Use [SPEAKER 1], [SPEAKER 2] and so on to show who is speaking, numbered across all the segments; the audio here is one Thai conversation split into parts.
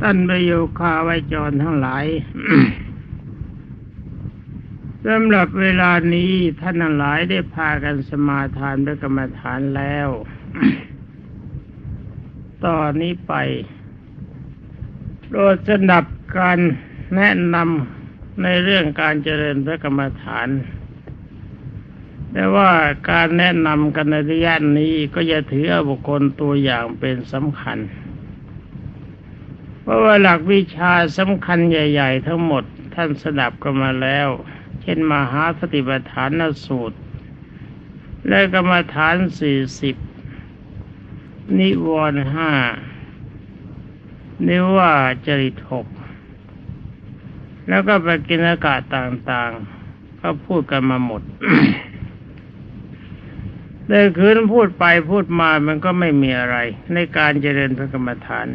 [SPEAKER 1] ท่านประโยคาไวจรทั้งหลายสำหรับเวลานี้ท่านทั้งหลายได้พากันสมาทานพระกรรมฐานแล้ว ตอนนี้ไป โปรดสนับการแนะนำในเรื่องการเจริญพระกรรมฐาน แต่ว่าการแนะนำกันในระยะนี้ก็อย่าถือบุคคลตัวอย่างเป็นสำคัญ ราะว่าหลักวิชาสำคัญใหญ่ ๆ ทั้งหมดท่านสดับกันมาแล้ว เช่นมหาสติปัฏฐานสูตร และกรรมฐานสี่สิบนิวรณ์ห้านิว่าจริตหกแล้วก็ไปกินอากาศต่างๆ ก็พูดกันมาหมดแต่คืนพูดไปพูดมามันก็ไม่มีอะไร ในการเจริญพระกรรมฐาน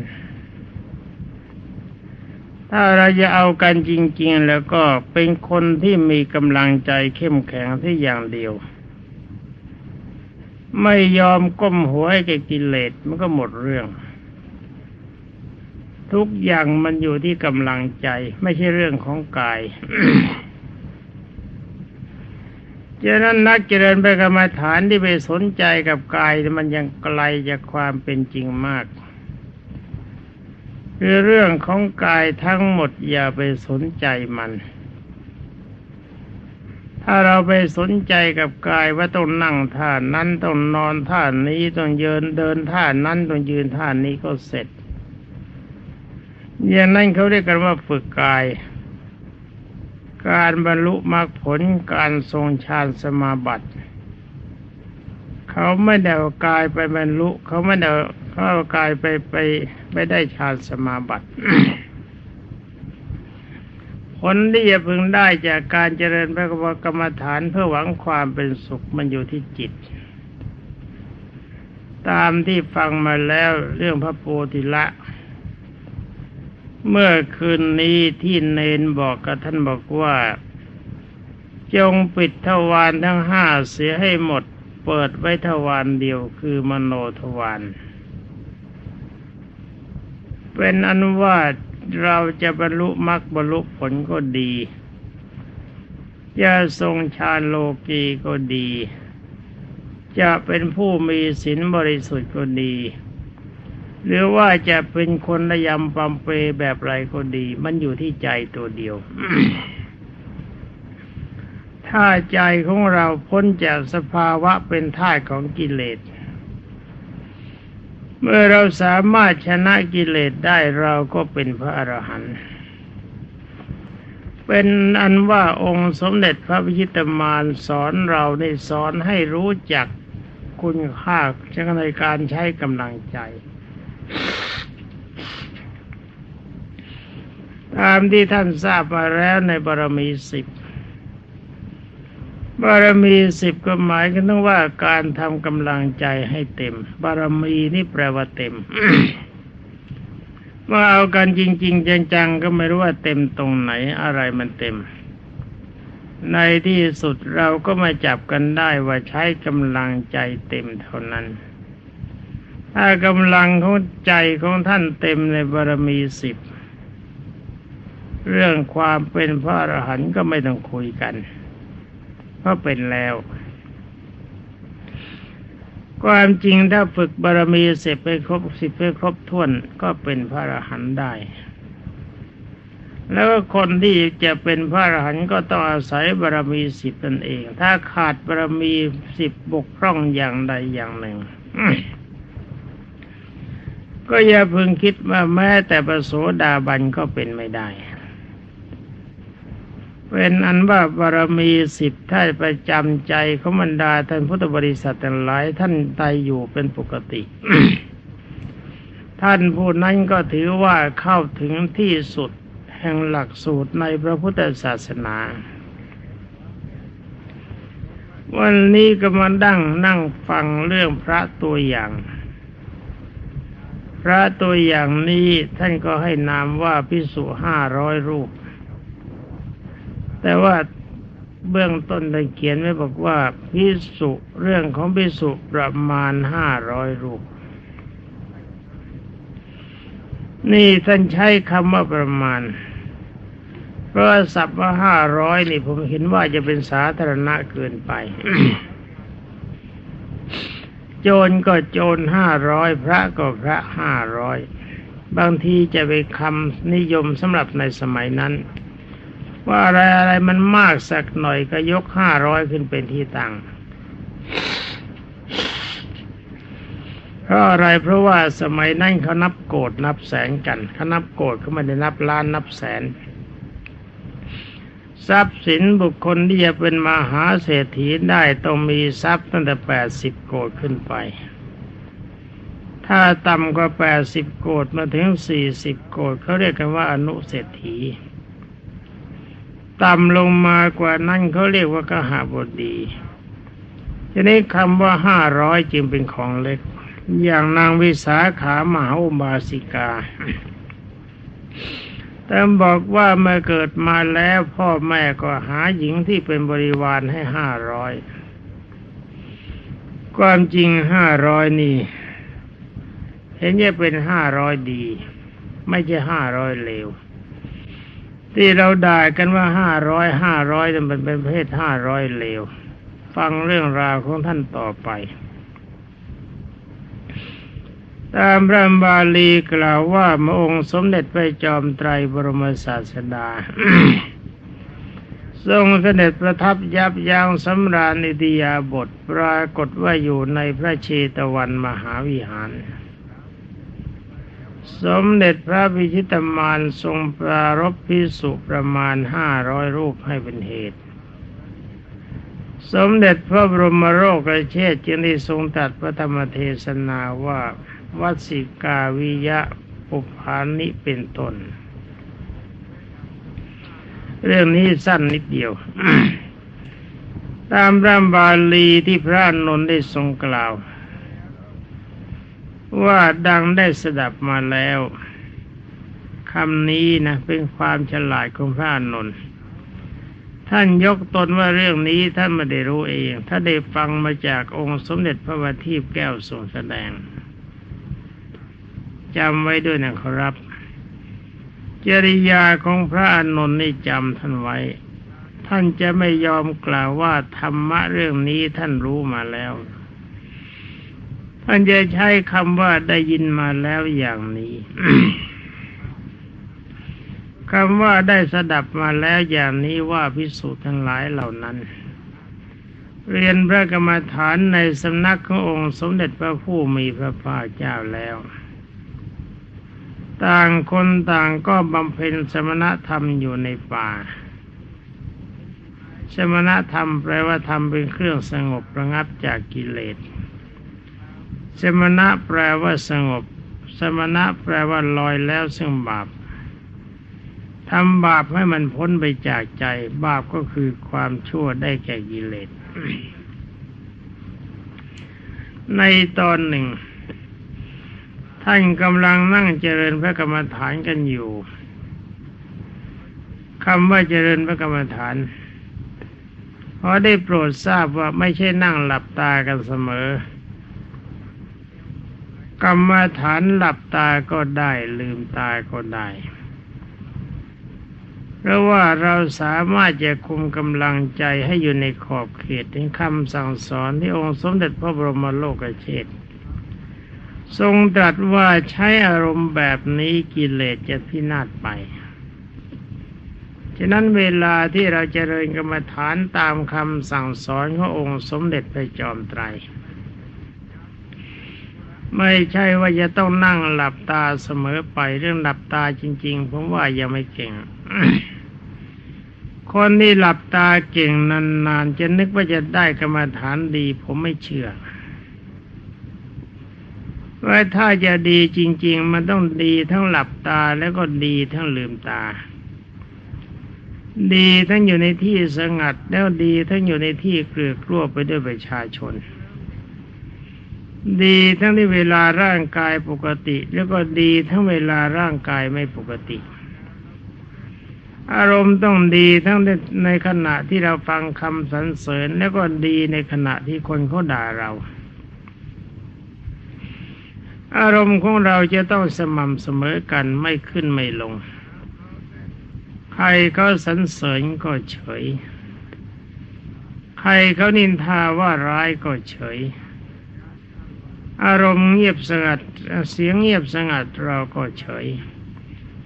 [SPEAKER 1] ถ้าเราจะเอากันจริง ๆ แล้วก็เป็นคนที่มีกำลังใจเข้มแข็งที่อย่างเดียว ไม่ยอมก้มหัวให้แกกิเลสมันก็หมดเรื่อง ทุกอย่างมันอยู่ที่กำลังใจ ไม่ใช่เรื่องของกายฉะนั้นนักเจริญไปกรรมฐานที่ไปสนใจกับกายมันยังไกลจากความเป็นจริงมาก เรื่องของกายทั้งหมดอย่าไปสนใจมัน ถ้าเราไปสนใจกับกายว่าต้องนั่งท่านั้นต้องนอนท่านี้ต้องเยินเดินท่านั้นต้องยืนท่านี้ก็เสร็จ อย่างนั้นเขาเรียกกันว่าฝึกกาย การบรรลุมรรคผลการทรงฌานสมาบัติ เขาไม่ได้เอากายไปบรรลุเขาไม่ได้ เขาเอากายไปไปไปได้ฌานสมาบัติผลที่จะพึงได้จากการเจริญพระกรรมฐานเพื่อหวังความเป็นสุขมันอยู่ที่จิต ตามที่ฟังมาแล้วเรื่องพระโพธิละ เมื่อคืนนี้ที่เนนบอกกับท่านบอกว่า จงปิดทวารทั้งห้าเสียให้หมด เปิดไว้ทวารเดียวคือมโนทวาร เป็นอันว่าเราจะบรรลุมรรคบรรลุผลก็ดี จะทรงฌานโลกีก็ดี จะเป็นผู้มีศีลบริสุทธิ์ก็ดี หรือว่าจะเป็นคนระยำปัมเปแบบไรก็ดี มันอยู่ที่ใจตัวเดียว ถ้าใจของเราพ้นจากสภาวะเป็นท่าของกิเลส เมื่อเราสามารถชนะกิเลสได้เราก็เป็นพระอรหันต์เป็นอันว่าองค์สมเด็จพระพิชิตมารสอนเราในสอนให้รู้จักคุณค่าในการใช้กำลังใจ ตามที่ท่านทราบมาแล้วในบารมีสิบ บารมีสิบก็หมายกันต้องว่าการทำกำลังใจให้เต็ม บารมีนี่แปลว่าเต็มเมื่อเอากันจริง ๆ จังๆ ก็ไม่รู้ว่าเต็มตรงไหนอะไรมันเต็ม ในที่สุดเราก็มาจับกันได้ว่าใช้กำลังใจเต็มเท่านั้น ถ้ากำลังของใจของท่านเต็มในบารมีสิบ เรื่องความเป็นพระอรหันต์ก็ไม่ต้องคุยกัน เพราะเป็นแล้ว ความจริงถ้าฝึกบารมีเสร็จไปครบสิบไปครบถ้วนก็เป็นพระอรหันต์ได้ แล้วคนที่จะเป็นพระอรหันต์ก็ต้องอาศัยบารมีสิบนั่นเอง ถ้าขาดบารมีสิบบกพร่องอย่างใดอย่างหนึ่งก็อย่าพึงคิดว่าแม้แต่ประโสดาบันก็เป็นไม่ได้ เป็นอันว่าบารมีสิบท่านประจำใจของบรรดาท่านพุทธบริษัททั้งหลายท่านตายอยู่เป็นปกติ ท่านผู้นั้นก็ถือว่าเข้าถึงที่สุดแห่งหลักสูตรในพระพุทธศาสนา วันนี้ก็มาดั้งนั่งฟังเรื่องพระตัวอย่าง พระตัวอย่างนี้ท่านก็ให้นามว่าพิสุห้าร้อยรูป แต่ว่าเบื้องต้นได้เขียนไว้บอกว่าพิสุเรื่องของพิสุประมาณห้าร้อยรูป นี่ท่านใช้คำว่าประมาณ เพราะศัพท์ว่าห้าร้อยนี่ผมเห็นว่าจะเป็นสาธารณะเกินไป โจรก็โจรห้าร้อยพระก็พระห้าร้อยบางทีจะเป็นคำนิยมสำหรับในสมัยนั้น ว่าอะไรอะไรมันมากสักหน่อยก็ยกห้าร้อยขึ้นเป็นที่ตั้งเพราะอะไรเพราะว่าสมัยนั้นเขานับโกดนับแสนกันเขานับโกดเขาไม่ได้นับล้านนับแสน ทรัพย์สินบุคคลที่จะเป็นมหาเศรษฐีได้ต้องมีทรัพย์ตั้งแต่แปดสิบโกดขึ้นไป ถ้าต่ำกว่าแปดสิบโกดมาถึงสี่สิบโกดเขาเรียกกันว่าอนุเศรษฐี ต่ำลงมากว่านั้นเขาเรียกว่ากหาบดีทีนี้คำว่าห้าร้อยจึงเป็นของเล็ก อย่างนางวิสาขามหาอุบาสิกาแต่บอกว่าเมื่อเกิดมาแล้วพ่อแม่ก็หาหญิงที่เป็นบริวารให้ห้าร้อยความจริงห้าร้อยนี่ เห็นจะเป็นห้าร้อยดี ไม่ใช่ห้าร้อยเลว ที่เราด่ากันว่าห้าร้อยห้าร้อยมันเป็นประเภทห้าร้อยเลว ฟังเรื่องราวของท่านต่อไป ตามพระบาลีกล่าวว่าพระองค์สมเด็จพระจอมไตรบรมศาสดา ทรงเสด็จประทับยับยั้งสำราญอิติยาบท ปรากฏว่าอยู่ในพระเชตวันมหาวิหาร สมเด็จพระพิชิตมารทรงปรารบพิสุประมาณห้าร้อยรูปให้เป็นเหตุ สมเด็จพระบรมโรคกเชษจึงได้ทรงตรัสพระธรรมเทศนาว่าวัสิกาวิยะปุพานิเป็นตน เรื่องนี้สั้นนิดเดียว ตามรามบาลีที่พระนนท์ได้ทรงกล่าว ว่าดังได้สดับมาแล้วคำนี้นะเป็นความฉลาดของพระนนท์ท่านยกตนว่าเรื่องนี้ท่านไม่ได้รู้เอง ถ้าได้ฟังมาจากองค์สมเด็จพระบัณฑิตแก้วทรงแสดงจำไว้ด้วยนะครับ จริยาของพระอานนท์นี่จำท่านไว้ ท่านจะไม่ยอมกล่าวว่าธรรมะเรื่องนี้ท่านรู้มาแล้ว ท่านจะใช้คำว่าได้ยินมาแล้วอย่างนี้คำว่าได้สดับมาแล้วอย่างนี้ว่าพิสูจน์ทั้งหลายเหล่านั้น เรียนพระกรรมฐานในสำนักขององค์สมเด็จพระผู้มีพระภาคเจ้าแล้ว ต่างคนต่างก็บำเพ็ญสมณธรรมอยู่ในป่า สมณธรรมแปลว่าธรรมเป็นเครื่องสงบระงับจากกิเลส สมณะแปลว่าสงบ สมณะแปลว่าลอยแล้วซึ่งบาปทำบาปให้มันพ้นไปจากใจ บาปก็คือความชั่วได้แก่กิเลส ในตอนหนึ่ง ท่านกำลังนั่งเจริญพระกรรมฐานกันอยู่คำว่าเจริญพระกรรมฐานเพราได้โปรดทราบว่าไม่ใช่นั่งหลับตากันเสมอ กรรมฐานหลับตาก็ได้ลืมตาก็ได้เพราะว่าเราสามารถจะคุมกำลังใจให้อยู่ในขอบเขตถึงคำสั่งสอนที่องค์สมเด็จพระบรมโลกเชษทรงตรัสว่าใช้อารมณ์แบบนี้กิเลสจะพินาศไป ฉะนั้นเวลาที่เราจเจริญกรรมฐานตามคำสั่งสอนขององค์สมเด็จพระจอมไตร ไม่ใช่ว่าจะต้องนั่งหลับตาเสมอไปเรื่องหลับตาจริง ๆ ผมว่ายังไม่เก่ง คนที่หลับตาเก่งนานๆจะนึกว่าจะได้กรรมฐานดี ผมไม่เชื่อว่าถ้าจะดีจริง ๆ มันต้องดีทั้งหลับตาแล้วก็ดีทั้งลืมตา ดีทั้งอยู่ในที่สงัดแล้วดีทั้งอยู่ในที่เกลือกลัวไปด้วยประชาชน ดีทั้งที่เวลาร่างกายปกติ แล้วก็ดีทั้งเวลาร่างกายไม่ปกติ อารมณ์ต้องดีทั้งในขณะที่เราฟังคำสรรเสริญ แล้วก็ดีในขณะที่คนเขาด่าเรา อารมณ์ของเราจะต้องสม่ำเสมอกันไม่ขึ้นไม่ลง ใครเขาสรรเสริญก็เฉย ใครเขานินทาว่าร้ายก็เฉย อารมณ์เงียบสงัด เสียงเงียบสงัดเราก็เฉย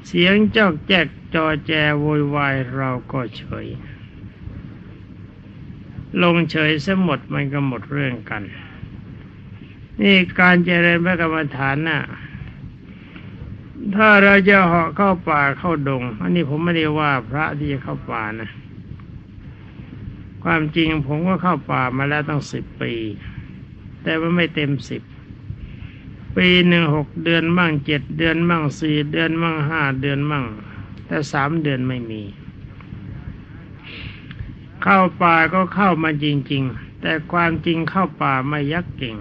[SPEAKER 1] เสียงจอกแจกจอแจโวยวายเราก็เฉย ลงเฉยสหมดมันก็หมดเรื่องกัน นี่การเจริญพระกรรมฐานน่ะถ้าเราจะเหาะเข้าป่าเข้าดง อันนี้ผมไม่ได้ว่าพระที่จะเข้าป่านะ ความจริงผมก็เข้าป่ามาแล้วตั้งสิบปี แต่ว่าไม่เต็มสิบ ปีหนึ่งหกเดือนมั่งเจ็ดเดือนมั่งสี่เดือนมั่งห้าเดือนมั่ง แต่สามเดือนไม่มี เข้าป่าก็เข้ามาจริง ๆ แต่ความจริงเข้าป่าไม่ยักเก่ง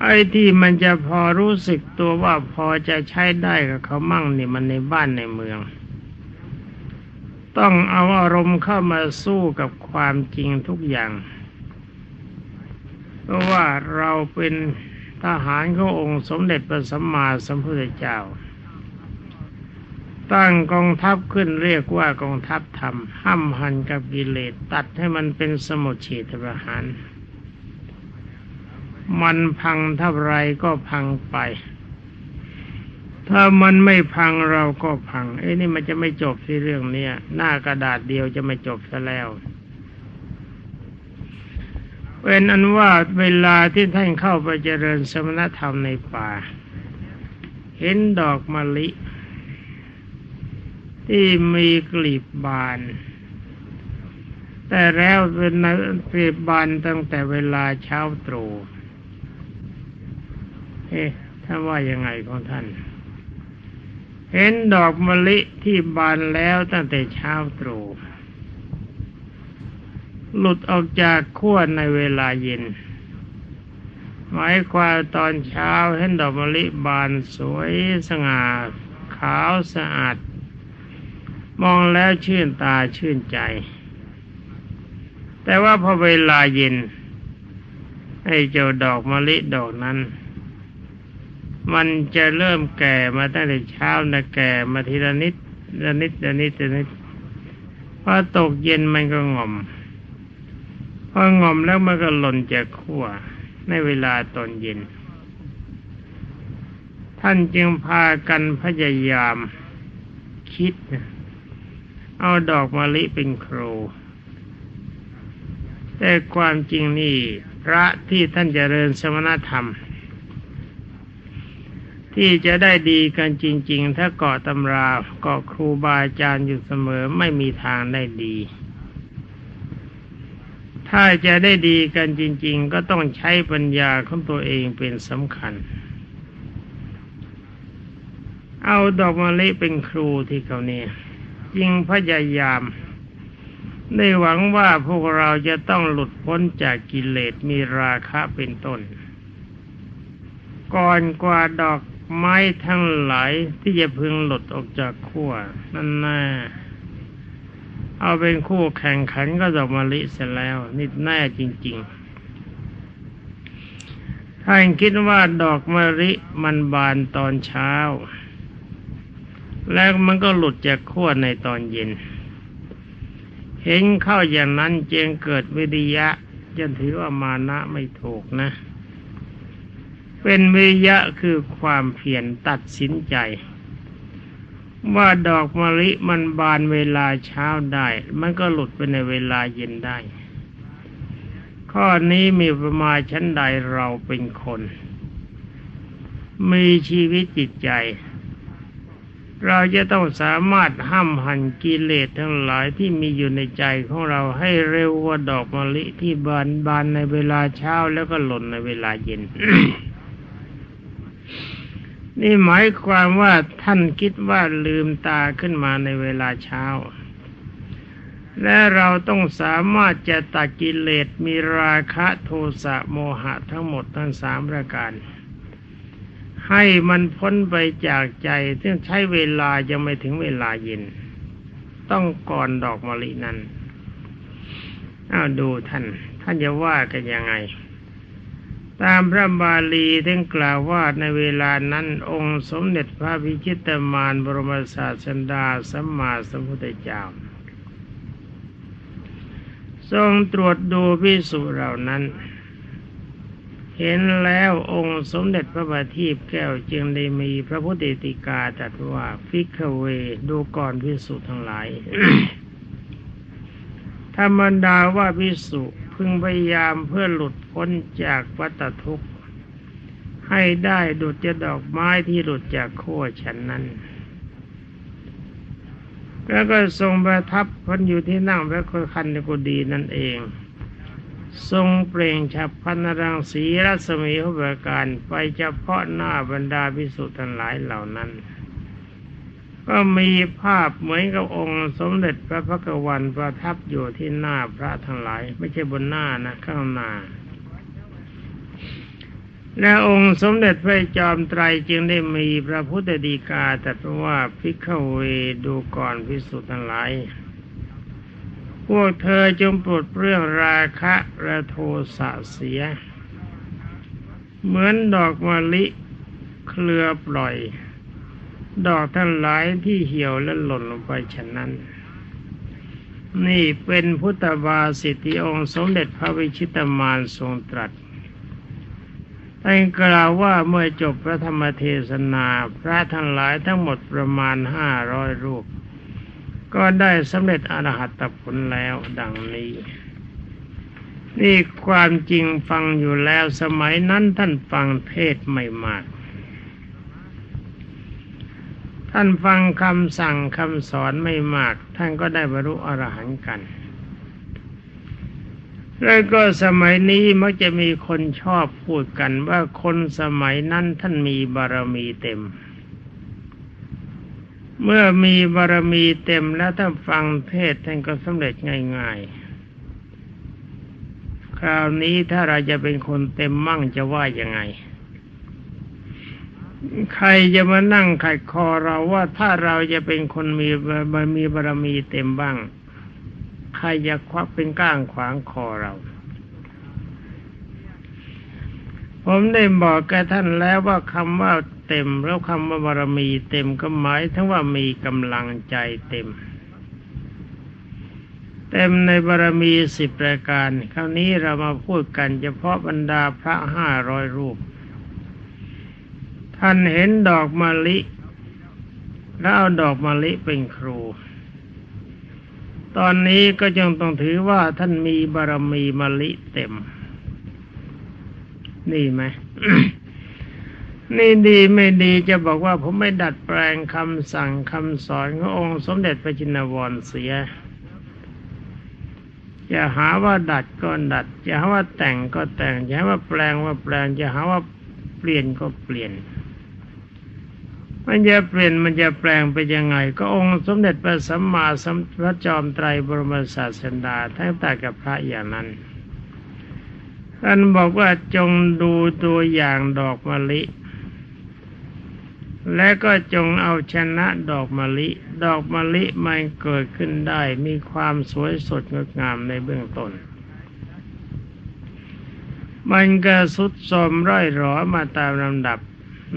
[SPEAKER 1] ไอ้ที่มันจะพอรู้สึกตัวว่าพอจะใช้ได้กับเขามั่งนี่มันในบ้านในเมือง ต้องเอาอารมณ์เข้ามาสู้กับความจริงทุกอย่าง เพราะว่าเราเป็นทหารขององค์สมเด็จพระสัมมาสัมพุทธเจ้า ตั้งกองทัพขึ้นเรียกว่ากองทัพธรรมห้ามหันกับกิเลสตัดให้มันเป็นสมุทเฉทประหารมันพังเท่าไรก็พังไป ถ้ามันไม่พังเราก็พัง เอ้นี่มันจะไม่จบที่เรื่องเนี้ย หน้ากระดาษเดียวจะไม่จบซะแล้ว เป็นอันว่าเวลาที่ท่านเข้าไปเจริญสมณธรรมในป่า เห็นดอกมะลิ ที่มีกลีบบาน แต่แล้วเป็นกลีบบานตั้งแต่เวลาเช้าตรู่เอ๊ะท่านว่ายังไงของท่าน เห็นดอกมะลิที่บานแล้วตั้งแต่เช้าตรู่ หลุดออกจากขั้วในเวลาเย็น หมายความตอนเช้าเห็นดอกมะลิบานสวยสง่าขาวสะอาด มองแล้วชื่นตาชื่นใจ แต่ว่าพอเวลาเย็น ไอ้เจ้าดอกมะลิดอกนั้น มันจะเริ่มแก่มาตั้งแต่เช้านะแก่มาทีละนิดละนิดละนิดละนิดพอตกเย็นมันก็งอม พองอมแล้วมันก็หล่นจากขั้วในเวลาตอนเย็น ท่านจึงพากันพยายามคิด เอาดอกมะลิเป็นครู แต่ความจริงนี่พระที่ท่านจเจริญสมณธรรม ที่จะได้ดีกันจริง ๆ ถ้าเกาะตำราเกาะครูบาอาจารย์อยู่เสมอไม่มีทางได้ดี ถ้าจะได้ดีกันจริง ๆ ก็ต้องใช้ปัญญาของตัวเองเป็นสำคัญ เอาดอกมะลิเป็นครูที่เขาเนี่ยยิงพยายาม ได้หวังว่าพวกเราจะต้องหลุดพ้นจากกิเลสมีราคะเป็นต้น ก่อนกว่าดอกไม้ทั้งหลายที่จะพึงหลุดออกจากขั้วนั่นแน่ เอาเป็นคู่แข่งขันก็ดอกมะลิเสร็จแล้ว นิดแน่จริง ๆ ท่านคิดว่าดอกมะลิมันบานตอนเช้า แล้วมันก็หลุดจากขั้วในตอนเย็น เห็นเข้าอย่างนั้นเจงเกิดวิริยะจะถือว่ามานะไม่ถูกนะ เป็นวิยะคือความเพียรตัดสินใจ ว่าดอกมะลิมันบานเวลาเช้าได้ มันก็หลุดไปในเวลาเย็นได้ ข้อนี้มีประมาณชั้นใดเราเป็นคน มีชีวิตจิตใจ เราจะต้องสามารถห้ามหันกิเลสทั้งหลายที่มีอยู่ในใจของเราให้เร็วกว่าดอกมะลิที่บานบานในเวลาเช้าแล้วก็หล่นในเวลาเย็น นี่หมายความว่าท่านคิดว่าลืมตาขึ้นมาในเวลาเช้า และเราต้องสามารถจะตัดกิเลสมีราคะโทสะโมหะทั้งหมดทั้งสามประการ ให้มันพ้นไปจากใจซึ่งใช้เวลายังไม่ถึงเวลาเย็น ต้องก่อนดอกมะลินั้นอ้าวดูท่าน ท่านจะว่ากันยังไง ตามพระบาลีท่านกล่าวว่าในเวลานั้นองค์สมเด็จพระพิชิตมารบรมศาสดาสัมมาสัมพุทธเจ้า ทรงตรวจดูพิสุเหล่านั้น เห็นแล้วองค์สมเด็จพระบัณฑิตแก้วจึงได้มีพระพุทธติกาตรัสว่าฟิกเวดูก่อนพิสุทั้งหลาย ธรรมดาว่าพิสุพึงพยายามเพื่อหลุดพ้นจากวัฏทุกข์ ให้ได้ดุจจะดอกไม้ที่หลุดจากโค่ฉันนั้น แล้วก็ทรงประทับพันอยู่ที่นั่งพระคันกุดีนั่นเอง ทรงเปล่งฉับพันรังสีรัศมีหุบการไปเฉพาะหน้าบรรดาพิสุทั้งหลายเหล่านั้น ก็มีภาพเหมือนกับองค์สมเด็จพระพักวันประทับอยู่ที่หน้าพระทั้งหลาย ไม่ใช่บนหน้านะข้างหน้าและองค์สมเด็จพระจอมไตรจึงได้มีพระพุทธดีกาแตรัสว่าพิกเวดูก่อนพิสุทธ์ทั้งหลายพวกเธอจงปลดเรื่องราคะและโทสะเสีย เหมือนดอกมะลิเครือปล่อย ดอกทั้งหลายที่เหี่ยวและหล่นลงไปฉะนั้น นี่เป็นพุทธบาสิทธิองค์สมเด็จพระวิชิตมานทรงตรัสท่านกล่าวว่าเมื่อจบพระธรรมเทศนา พระทั้งหลายทั้งหมดประมาณห้าร้อยรูป ก็ได้สำเร็จอรหัตผลแล้วดังนี้ นี่ความจริงฟังอยู่แล้วสมัยนั้นท่านฟังเทศไม่มาก ท่านฟังคำสั่งคำสอนไม่มาก ท่านก็ได้บรรลุอรหันต์กัน แล้วก็สมัยนี้มักจะมีคนชอบพูดกันว่าคนสมัยนั้นท่านมีบารมีเต็ม เมื่อมีบารมีเต็มแล้วถ้าฟังเทศท่านก็สำเร็จง่ายๆ คราวนี้ถ้าเราจะเป็นคนเต็มมั่งจะว่ายังไง ใครจะมานั่งขัดคอเราว่าถ้าเราจะเป็นคนมีมีบารมีเต็มบ้าง ใครจะควักเป็นก้างขวางคอเรา ผมได้บอกแกท่านแล้วว่าคำว่าเต็ม แล้วคำว่าบารมีเต็มก็หมายถึงว่ามีกำลังใจเต็มเต็มในบารมีสิบรายการ คราวนี้เรามาพูดกันเฉพาะบรรดาพระห้าร้อยรูป ท่านเห็นดอกมะลิ แล้วเอาดอกมะลิเป็นครู ตอนนี้ก็จึงต้องถือว่าท่านมีบารมีมะลิเต็ม นี่ไหมนี่ดีไม่ดีจะบอกว่าผมไม่ดัดแปลงคำสั่งคำสอนขององค์สมเด็จพระจินวรเสียจะหาว่าดัดก็ดัดจะหาว่าแต่งก็แต่งจะหาว่าแปลงว่าแปลงจะหาว่าเปลี่ยนก็เปลี่ยน มันจะเปลี่ยนมันจะแปลงไปยังไง ก็องค์สมเด็จพระสัมมาสัมพุทธจอมไตรบรมศาสดาทั้งแต่กับพระอย่างนั้นท่านบอกว่าจงดูตัวอย่างดอกมะลิ และก็จงเอาชนะดอกมะลิ ดอกมะลิมันเกิดขึ้นได้มีความสวยสดงดงามในเบื้องต้นมันก็สุดสมร่อยหรอมาตามลำดับ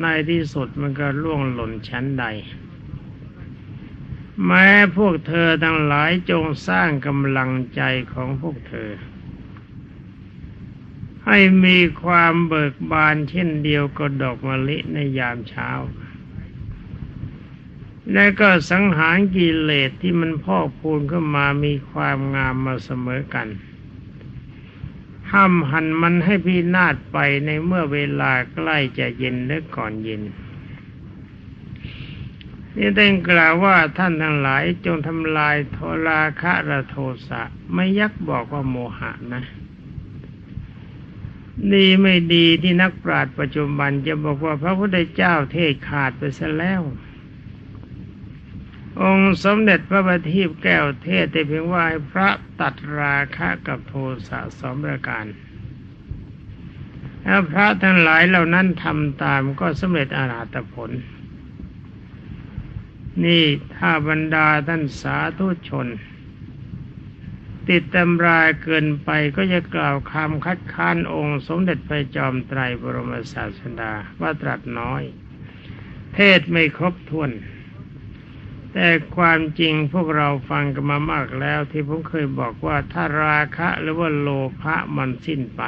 [SPEAKER 1] ในที่สุดมันก็ล่วงหล่นชั้นใด แม้พวกเธอทั้งหลายจงสร้างกำลังใจของพวกเธอ ให้มีความเบิกบานเช่นเดียวกับดอกมะลิในยามเช้า และก็สังหารกิเลสที่มันพอกพูนขึ้นมามีความงามมาเสมอกัน ห้ามหันมันให้พินาศไปในเมื่อเวลาใกล้จะเย็นหรือก่อนเย็นนี่ได้กล่าวว่าท่านทั้งหลายจงทำลายโทราคะระโทสะ ไม่ยักบอกว่าโมหะนะนี่ไม่ดีที่นักปราชญ์ปัจจุบันจะบอกว่าพระพุทธเจ้าเทศขาดไปซะแล้ว องค์สมเด็จพระบัณฑิตแก้วเทศแต่เพียงว่าพระตัดราคะกับโทสะสองประการถ้าพระทั้งหลายเหล่านั้นทำตามก็สำเร็จอาราตผล นี่ถ้าบรรดาท่านสาธุชน ติดตำรายเกินไปก็จะกล่าวคำคัดค้านองค์สมเด็จพระจอมไตรบรมศาสดาว่าตรัสน้อย เทศไม่ครบถ้วน แต่ความจริงพวกเราฟังกันมามากแล้ว ที่ผมเคยบอกว่าถ้าราคะหรือว่าโลภะมันสิ้นไป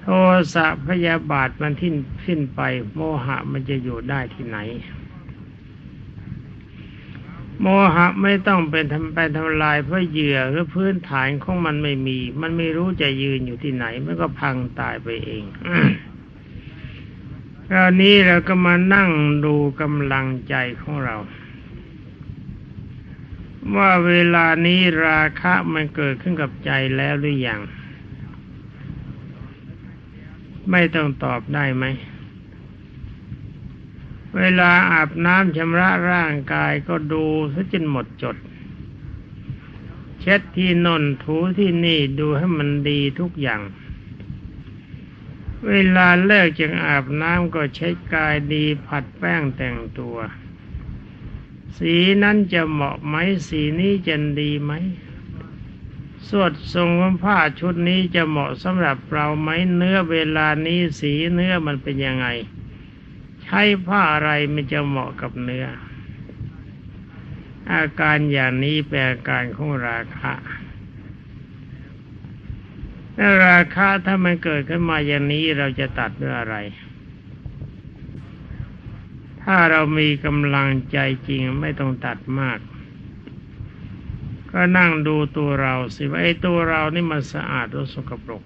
[SPEAKER 1] โทสะพยาบาทมันทิ้นสิ้นไป โมหะมันจะอยู่ได้ที่ไหน โมหะไม่ต้องเป็นทำไปทำลายเพราะเหยื่อหรือพื้นฐานของมันไม่มี มันไม่รู้จะยืนอยู่ที่ไหน มันก็พังตายไปเอง คราวนี้เราก็มานั่งดูกำลังใจของเรา ว่าเวลานี้ราคะมันเกิดขึ้นกับใจแล้วหรือยังไม่ต้องตอบได้ไหม เวลาอาบน้ำชำระร่างกายก็ดูซะจนหมดจด เช็ดที่นนถูที่นี่ดูให้มันดีทุกอย่าง เวลาเลิกจากอาบน้ำก็เช็ดกายดีผัดแป้งแต่งตัว สีนั้นจะเหมาะไหมสีนี้จะดีไหมสวดทรงผ้าชุดนี้จะเหมาะสำหรับเราไหมเนื้อเวลานี้สีเนื้อมันเป็นยังไง ใช้ผ้าอะไรมันจะเหมาะกับเนื้อ อาการอย่างนี้เป็นอาการของราคะ ถ้าราคะถ้ามันเกิดขึ้นมาอย่างนี้เราจะตัดด้วยอะไร ถ้าเรามีกำลังใจจริงไม่ต้องตัดมาก ก็นั่งดูตัวเราสิว่าไอ้ตัวเรานี่มันสะอาดหรือสกปรก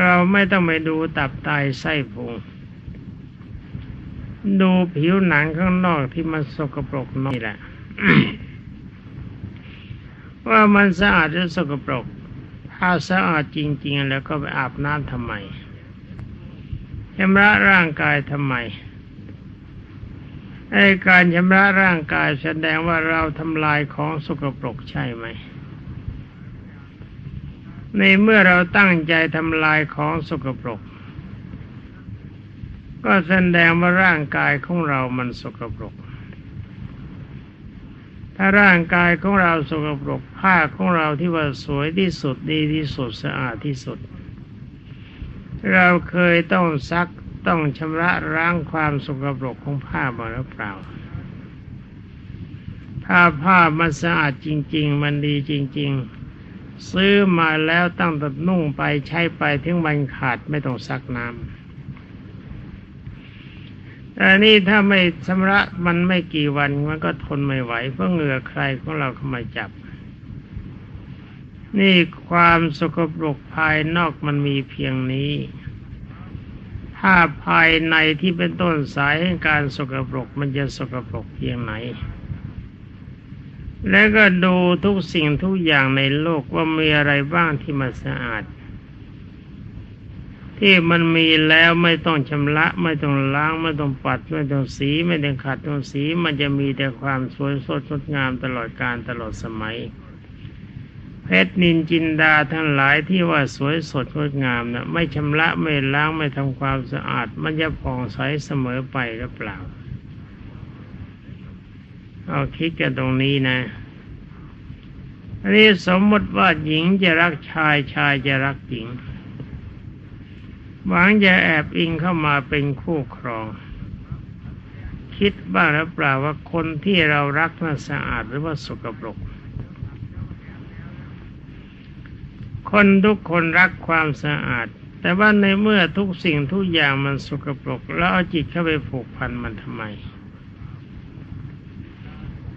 [SPEAKER 1] เราไม่ต้องไปดูตับไตไส้พุงดูผิวหนังข้างนอกที่มันสกปรกนี่แหละ ว่ามันสะอาดหรือสกปรก ถ้าสะอาดจริง ๆ แล้วก็ไปอาบน้ำทำไมชำระร่างกายทำไมไอ้การชำระร่างกายแสดงว่าเราทำลายของสกปรกใช่ไหม ในเมื่อเราตั้งใจทำลายของสกปรก ก็แสดงว่าร่างกายของเรามันสกปรก ถ้าร่างกายของเราสกปรกผ้าของเราที่ว่าสวยที่สุดดีที่สุดสะอาดที่สุด เราเคยต้องซักต้องชำระล้างความสกปรกของผ้าบ้างหรือเปล่า ถ้าผ้ามันสะอาดจริง ๆ มันดีจริง ๆ ซื้อมาแล้วตั้งแต่นุ่งไปใช้ไปถึงวันขาดไม่ต้องซักน้ำ แต่นี่ถ้าไม่ชำระมันไม่กี่วันมันก็ทนไม่ไหวเพราะเหงื่อใครของเราเข้ามาจับ นี่ความสกปรกภายนอกมันมีเพียงนี้ ถ้าภายในที่เป็นต้นสายแห่งการสกปรกมันจะสกปรกเพียงไหน แล้วก็ดูทุกสิ่งทุกอย่างในโลกว่ามีอะไรบ้างที่มันสะอาด ที่มันมีแล้วไม่ต้องชำระ ไม่ต้องล้าง ไม่ต้องปัด ไม่ต้องสี ไม่ต้องขัดต้องสี มันจะมีแต่ความสวยสดงดงามตลอดการตลอดสมัย เพชรนินจินดาทั้งหลายที่ว่าสวยสดงดงามนะไม่ชำระไม่ล้างไม่ทำความสะอาด มันจะผ่องใสเสมอไปหรือเปล่า เอาคิดกันตรงนี้นะอันนี้สมมติว่าหญิงจะรักชายชายจะรักหญิง หวังจะแอบอิงเข้ามาเป็นคู่ครอง คิดบ้างหรือเปล่าว่าคนที่เรารักน่าสะอาดหรือว่าสกปรก คนทุกคนรักความสะอาด แต่ว่าในเมื่อทุกสิ่งทุกอย่างมันสกปรก แล้วเอาจิตเข้าไปผูกพันมันทำไม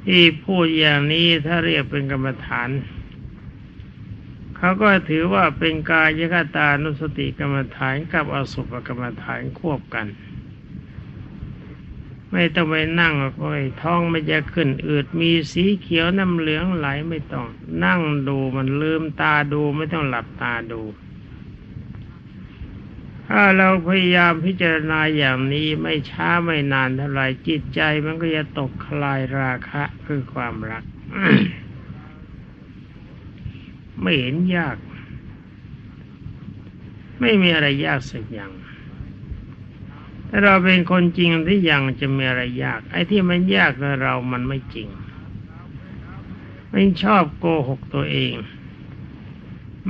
[SPEAKER 1] ที่พูดอย่างนี้ถ้าเรียกเป็นกรรมฐาน เขาก็ถือว่าเป็นกายคตานุสติกรรมฐานกับอสุภกรรมฐานควบกัน ไม่ต้องไปนั่งโอ้ท้องไม่จะขึ้นอืดมีสีเขียวน้ำเหลืองไหลไม่ต้อง นั่งดูมันลืมตาดูไม่ต้องหลับตาดู ถ้าเราพยายามพิจารณาอย่างนี้ไม่ช้าไม่นานเท่าไหร่จิตใจมันก็จะตกคลายราคะคือความรัก ไม่เห็นยาก ไม่มีอะไรยากสักอย่างถ้าเราเป็นคนจริงที่ยังจะมีอะไรยาก ไอ้ที่มันยากในเรามันไม่จริง ไม่ชอบโกหกตัวเอง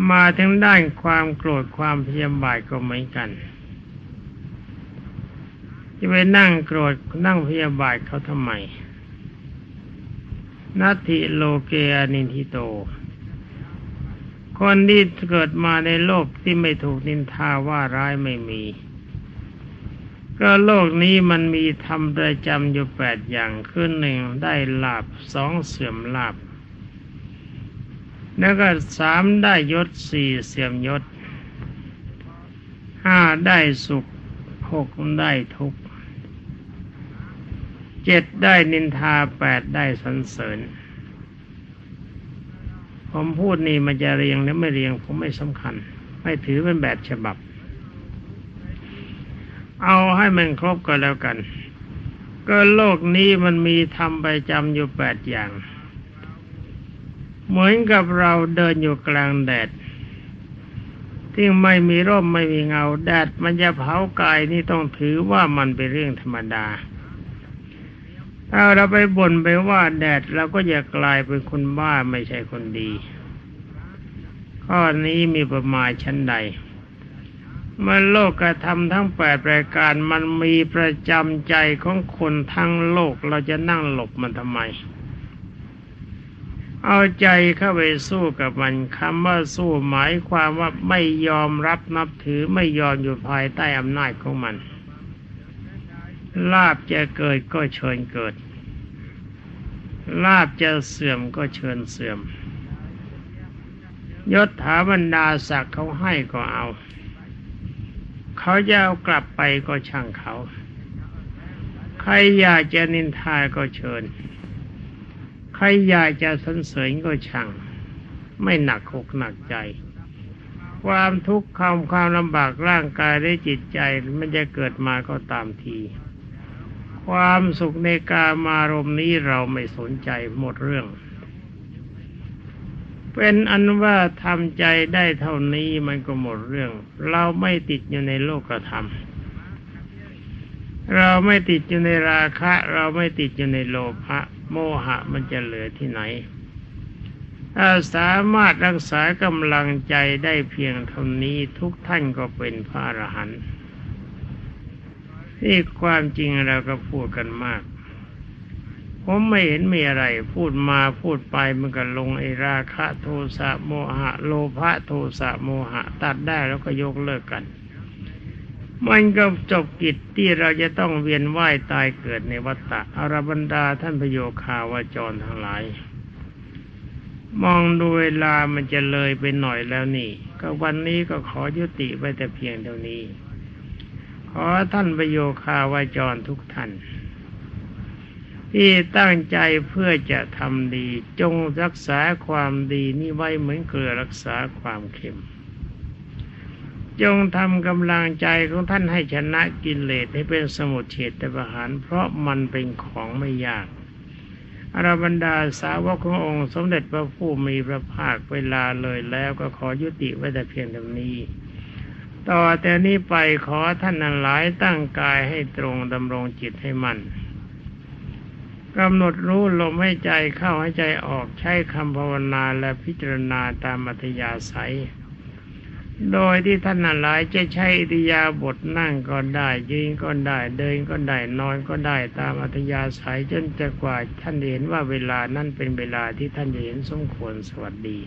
[SPEAKER 1] มาทั้งด้านความโกรธความพยาบาทก็เหมือนกันจะไปนั่งโกรธนั่งพยาบาทเขาทำไม นัตถิโลเกอนินทิโต คนที่เกิดมาในโลกที่ไม่ถูกนินทาว่าร้ายไม่มี ก็โลกนี้มันมีทำประจำอยู่แปดอย่างคือหนึ่งได้ลาบสองเสื่อมลาบ แล้วก็สามได้ยศสี่เสื่อมยศห้าได้สุขหกได้ทุกข์เจ็ดได้นินทาแปดได้สรรเสริญ ผมพูดนี่มันจะเรียงหรือไม่เรียง ผมไม่สำคัญ ไม่ถือเป็นแบบฉบับ เอาให้มันครบก็แล้วกัน ก็โลกนี้มันมีทำไปจำอยู่แปดอย่าง เหมือนกับเราเดินอยู่กลางแดดที่ไม่มีร่มไม่มีเงาแดดมันจะเผากายนี่ต้องถือว่ามันเป็นเรื่องธรรมดา ถ้าเราไปบ่นไปว่าแดดเราก็จะกลายเป็นคนบ้าไม่ใช่คนดี ข้อนี้มีประมาณชั้นใดเมื่อโลกกระทำทั้งแปดรายการมันมีประจำใจของคนทั้งโลกเราจะนั่งหลบมันทำไม เอาใจเข้าไปสู้กับมันคำว่าสู้หมายความว่าไม่ยอมรับนับถือไม่ยอมอยู่ภายใต้อำนาจของมัน ลาบจะเกิดก็เชิญเกิด ลาบจะเสื่อมก็เชิญเสื่อม ยศถาบรรดาศักดิ์เขาให้ก็เอา เขาจะเอากลับไปก็ช่างเขา ใครอยากจะนินทาก็เชิญ ใครอยากจะสรรเสริญก็ช่าง ไม่หนักอกหนักใจความทุกข์ความความลำบากร่างกายและจิตใจมันจะเกิดมาก็ตามที ความสุขในกามารมณ์นี้เราไม่สนใจหมดเรื่อง เป็นอันว่าทำใจได้เท่านี้มันก็หมดเรื่อง เราไม่ติดอยู่ในโลกธรรมเราไม่ติดอยู่ในราคะ เราไม่ติดอยู่ในโลภะโมหะมันจะเหลือที่ไหนถ้าสามารถรักษากำลังใจได้เพียงเท่านี้ทุกท่านก็เป็นพระอรหันต์ ที่ความจริงเราก็พูดกันมาก ผมไม่เห็นมีอะไร พูดมาพูดไปมันก็ลงไอราคะโทสะโมหะ โลภะโทสะโมหะ ตัดได้แล้วก็ยกเลิกกัน มันก็จบกิจที่เราจะต้องเวียนว่ายตายเกิดในวัฏฏะอรบรรดาท่านพโยคาวาจรทั้งหลาย มองดูเวลามันจะเลยไปหน่อยแล้วนี่ ก็วันนี้ก็ขอยุติไว้แต่เพียงเท่านี้ อท่านประโยคาวาจรทุกท่าน ที่ตั้งใจเพื่อจะทำดี จงรักษาความดีนี้ไว้เหมือนเกลือรักษาความเค็ม จงทำกำลังใจของท่านให้ชนะกิเลสให้เป็นสมุทเฉตประหาร เพราะมันเป็นของไม่ยากอรบรรดาสาวกขององค์ สมเด็จพระผู้มีพระภาคเวลาเลยแล้วก็ขอยุติไว้แต่เพียงเท่านี้ ต่อแต่นี้ไปขอท่านนั้นหลายตั้งกายให้ตรงดำรงจิตให้มัน่นกำหนดรู้ลมให้ใจเข้าให้ใจออกใช้คำภาวนาและพิจารณาตามอัธยาศัย โดยที่ท่านนั้นหลายจะใช้อิริยาบถนั่งก็ได้ยืนก็ได้เดินก็ได้นอนก็ได้ตามอัธยาศัยจนจะกว่าท่านเห็นว่าเวลานั้นเป็นเวลาที่ท่านเห็นสมควรสวัสดี